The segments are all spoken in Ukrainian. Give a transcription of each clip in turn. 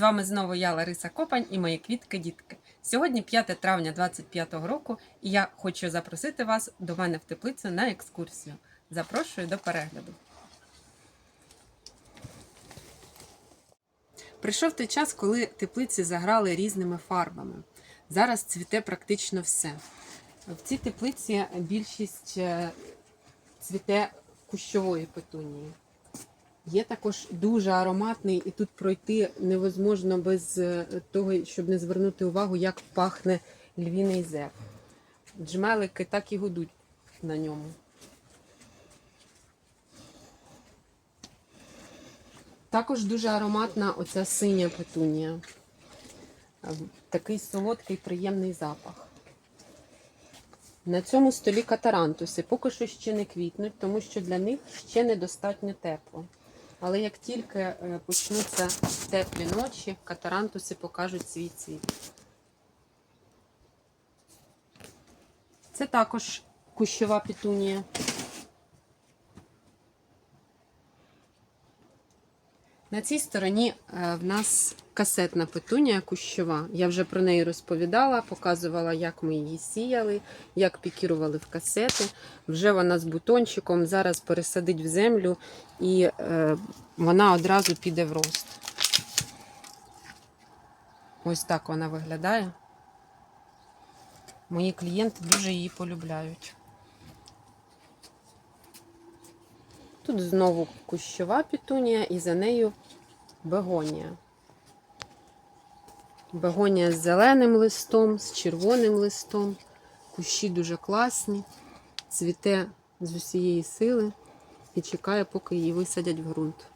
вами знову я, Лариса Копань і мої квітки-дітки. Сьогодні 5 травня 2025 року, і я хочу запросити вас до мене в теплицю на екскурсію. Запрошую до перегляду. Прийшов той час, коли теплиці заграли різними фарбами. Зараз цвіте практично все. В цій теплиці більшість е, цвіте кущової петунії. Є також дуже ароматний, і тут пройти невозможно без е, того, щоб не звернути увагу, як пахне львіний зеб. Джмелики так і гудуть на ньому. Також дуже ароматна оця синя петунія. Е, Такий солодкий, приємний запах. На цьому столі катарантуси поки що ще не квітнуть, тому що для них ще недостатньо тепло. Але як тільки е, почнуться теплі ночі, катарантуси покажуть свій цвіт. Це також кущова пітунія. На цій стороні е, в нас касетна петунія кущова. Я вже про неї розповідала, показувала, як ми її сіяли, як пікірували в касети. Вже вона з бутончиком. Зараз пересадить в землю і е, вона одразу піде в рост. Ось так вона виглядає. Мої клієнти дуже її полюбляють. Тут знову кущова петунія і за нею бегонія. Бегонія з зеленим листом, з червоним листом. Кущі дуже класні, цвіте з усієї сили і чекає, поки її висадять в ґрунт.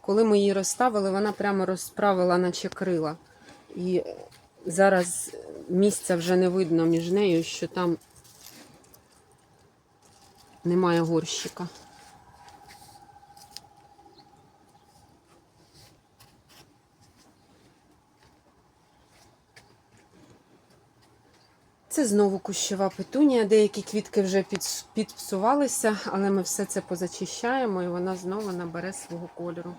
Коли ми її розставили, вона прямо розправила, наче крила. І зараз місця вже не видно між нею, що там немає горщика. Це знову кущова петунія. Деякі квітки вже підпсувалися, але ми все це позачищаємо і вона знову набере свого кольору.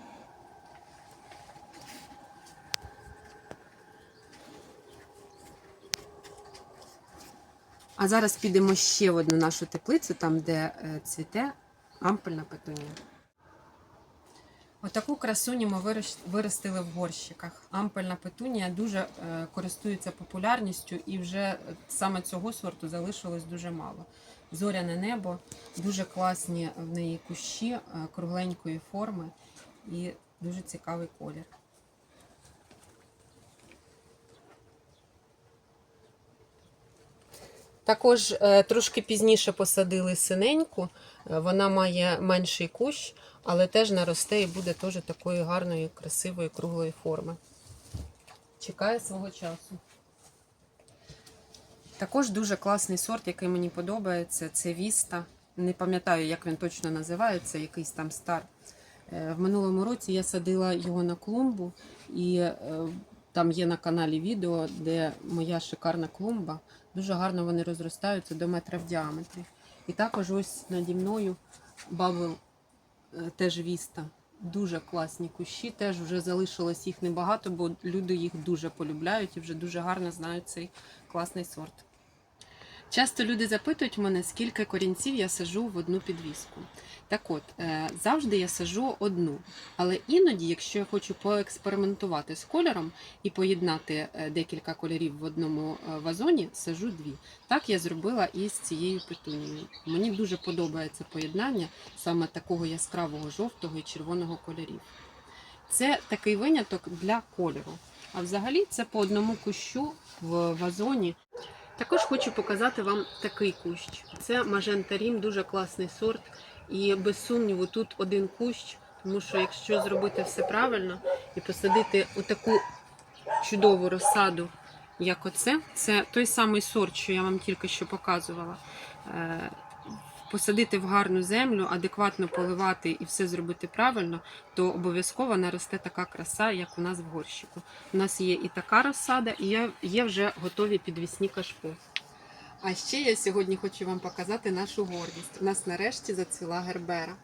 А зараз підемо ще в одну нашу теплицю, там, де е, цвіте ампельна петунія. Отаку красуню ми виростили в горщиках. Ампельна петунія дуже е, користується популярністю, і вже саме цього сорту залишилось дуже мало. Зоряне небо, дуже класні в неї кущі е, кругленької форми і дуже цікавий колір. Також е, трошки пізніше посадили синеньку. Е, Вона має менший кущ, але теж наросте і буде теж такої гарної, красивої, круглої форми. Чекає свого часу. Також дуже класний сорт, який мені подобається, це Віста. Не пам'ятаю, як він точно називається, якийсь там стар. Е, В минулому році я садила його на клумбу, і там є на каналі відео, де моя шикарна клумба. Дуже гарно вони розростаються до метра в діаметрі. І також ось наді мною бабл е, теж віста. Дуже класні кущі, теж вже залишилось їх небагато, бо люди їх дуже полюбляють і вже дуже гарно знають цей класний сорт. Часто люди запитують мене, скільки корінців я сажу в одну підвіску. Так от, е, завжди я сажу одну. Але іноді, якщо я хочу поекспериментувати з кольором і поєднати е, декілька кольорів в одному е, вазоні, сажу дві. Так я зробила і з цією петунією. Мені дуже подобається поєднання саме такого яскравого жовтого і червоного кольорів. Це такий виняток для кольору. А взагалі це по одному кущу в вазоні. Також хочу показати вам такий кущ. Це Мажентарім, дуже класний сорт. І без сумніву тут один кущ, тому що якщо зробити все правильно і посадити отаку чудову розсаду, як оце, це той самий сорт, що я вам тільки що показувала посадити в гарну землю, адекватно поливати і все зробити правильно, то обов'язково наросте така краса, як у нас в горщику. У нас є і така розсада, і є вже готові підвісні кашпо. А ще я сьогодні хочу вам показати нашу гордість. У нас нарешті зацвіла гербера.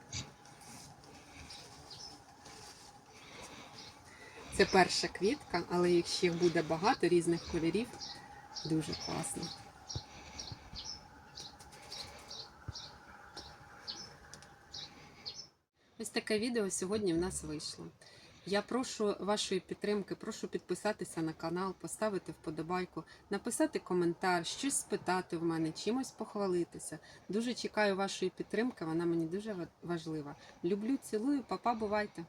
Це перша квітка, але їх буде багато різних кольорів. Дуже класно. Ось таке відео сьогодні в нас вийшло. Я прошу вашої підтримки, прошу підписатися на канал, поставити вподобайку, написати коментар, щось спитати в мене, чимось похвалитися. Дуже чекаю вашої підтримки, вона мені дуже важлива. Люблю, цілую, папа, бувайте!